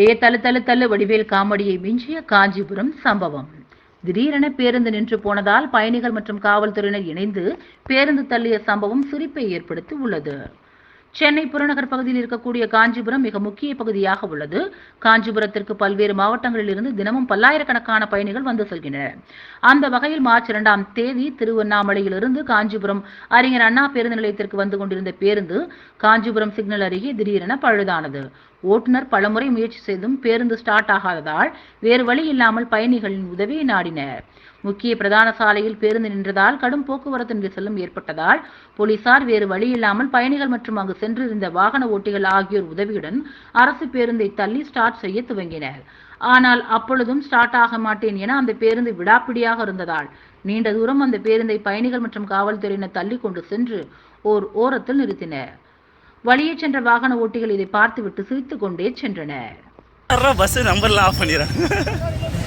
ஏ தள்ளு தள்ளு தள்ளு வடிவேல் காமெடியை மிஞ்சிய காஞ்சிபுரம் சம்பவம். திடீரென பேருந்து நின்று போனதால் பயணிகள் மற்றும் காவல்துறையினர் இணைந்து பேருந்து தள்ளிய சம்பவம் சிரிப்பை ஏற்படுத்தி உள்ளது. சென்னை புறநகர் பகுதியில் இருக்கக்கூடிய காஞ்சிபுரம் மிக முக்கிய பகுதியாக உள்ளது. காஞ்சிபுரத்திற்கு பல்வேறு மாவட்டங்களில் இருந்து தினமும் பல்லாயிரக்கணக்கான பயணிகள் வந்து செல்கின்றனர். அந்த வகையில் மார்ச் இரண்டாம் தேதி திருவண்ணாமலையிலிருந்து காஞ்சிபுரம் அறிஞர் அண்ணா பேருந்து நிலையத்திற்கு வந்து கொண்டிருந்த பேருந்து காஞ்சிபுரம் சிக்னல் அருகே திடீரென பழுதானது. ஓட்டுநர் பலமுறை முயற்சி செய்தும் பேருந்து ஸ்டார்ட் ஆகாததால் வேறு வழி இல்லாமல் பயணிகளின் உதவியை நாடினர். முக்கிய பிரதான சாலையில் பேருந்து நின்றதால் கடும் போக்குவரத்து நெரிசலும் ஏற்பட்டதால் போலீசார் வேறு வழி இல்லாமல் பயணிகள் மற்றும் அங்கு சென்றிருந்த வாகன ஓட்டிகள் ஆகியோர் உதவியுடன் அரசு பேருந்தை தள்ளி ஸ்டார்ட் செய்ய துவங்கினர். ஆனால் அப்பொழுதும் ஸ்டார்ட் ஆக மாட்டேன் என அந்த பேருந்து விடாப்பிடியாக இருந்ததால் நீண்ட தூரம் அந்த பேருந்தை பயணிகள் மற்றும் காவல்துறையினர் தள்ளி கொண்டு சென்று ஓர் ஓரத்தில் நிறுத்தினர். வழியே சென்ற வாகன ஓட்டிகள் இதை பார்த்துவிட்டு சிரித்துக் கொண்டே சென்றனர் பஸ் நம்பர்லாம் ஆஃப் பண்ணிடுறாங்க